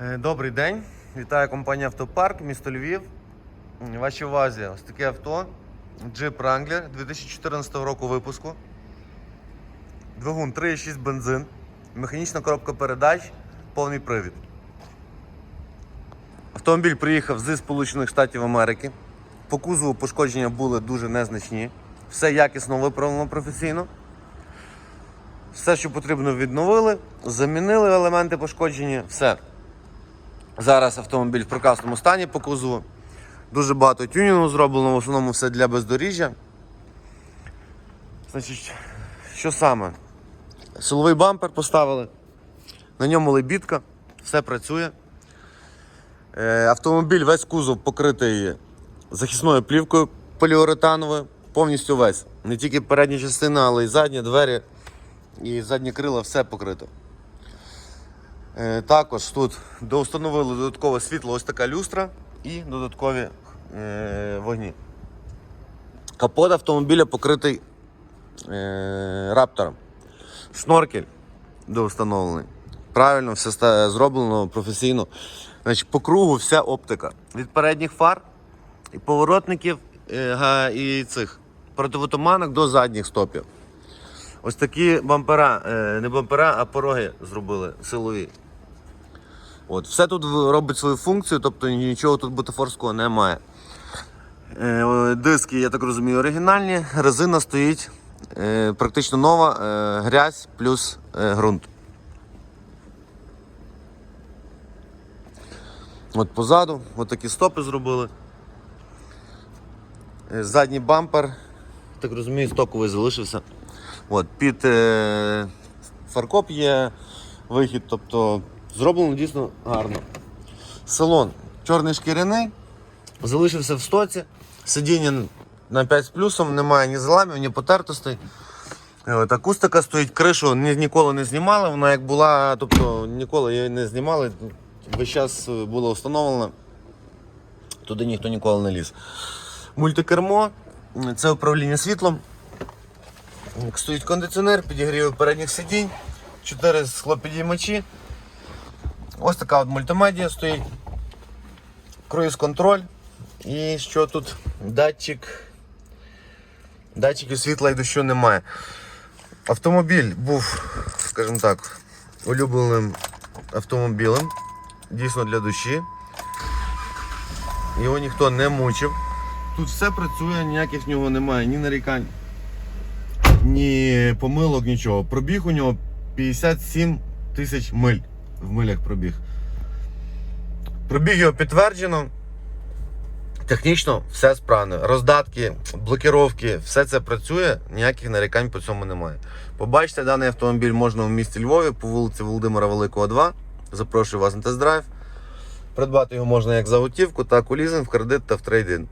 Е, Добрий день. Вітаю компанія Автопарк, місто Львів. М, Вашій увазі ось таке авто. Jeep Wrangler 2014 року випуску. Двигун 3,6 бензин. Механічна коробка передач, повний привід. Автомобіль приїхав зі Сполучених Штатів Америки. По кузову пошкодження були дуже незначні. Все якісно виправлено професійно. Все, що потрібно, відновили, замінили елементи пошкоджені, все. Зараз автомобіль в прекрасному стані по кузову. Дуже багато тюнінгу зроблено, в основному все для бездоріжжя. Значить, що саме? Силовий бампер поставили, на ньому лебідка, все працює. Е, Автомобіль весь кузов покритий захисною плівкою поліуретановою, повністю весь. Не тільки передня частина, але й задня, двері і задні крила все покрито. Е, Також тут доустановили додаткове світло, ось така люстра і додаткові е, вогні. Капот автомобіля покритий е, раптором. Шноркель доустановлений. Правильно, все зроблено професійно. Значить, по кругу вся оптика. Від передніх фар і поворотників і цих противотуманок до задніх стопів. Ось такі бампера, не бампера, а пороги зробили силові. От, все тут робить свою функцію, тобто нічого тут бутафорського немає. Е, диски, я так розумію, оригінальні. Резина стоїть е, практично нова, е, грязь плюс е, ґрунт. От позаду, от такі стопи зробили. Е, Задній бампер, так розумію, стоковий залишився. От, під е, фаркоп є вихід, тобто зроблено дійсно гарно. Салон чорний шкіряний, залишився в стоці. Сидіння на 5 з плюсом, немає ні заламів, ні потертостей. Е, От, акустика стоїть, кришу ні, ніколи не знімали, вона як була, тобто ніколи її не знімали. Весь час е, було встановлено, туди ніхто ніколи не ліз. Мультикермо, це управління світлом. Стоїть кондиціонер, підігрів передніх сидінь, 4 склопідіймачі. Ось така от мультимедіа стоїть. Круїз-контроль. І що тут? Датчик. Датчиків світла і дощу немає. Автомобіль був, скажімо так, улюбленим автомобілем. Дійсно для душі. Його ніхто не мучив. Тут все працює, ніяких в нього немає, ні нарікань, ні помилок, нічого. Пробіг у нього 57 тисяч миль. В милях пробіг. Пробіг його підтверджено. Технічно все справно. Роздатки, блокіровки, все це працює, ніяких нарікань по цьому немає. Побачите, даний автомобіль можна в місті Львові по вулиці Володимира Великого, 2. Запрошую вас на тест-драйв. Придбати його можна як за готівку, так у лізинг, в кредит та в трейдинг.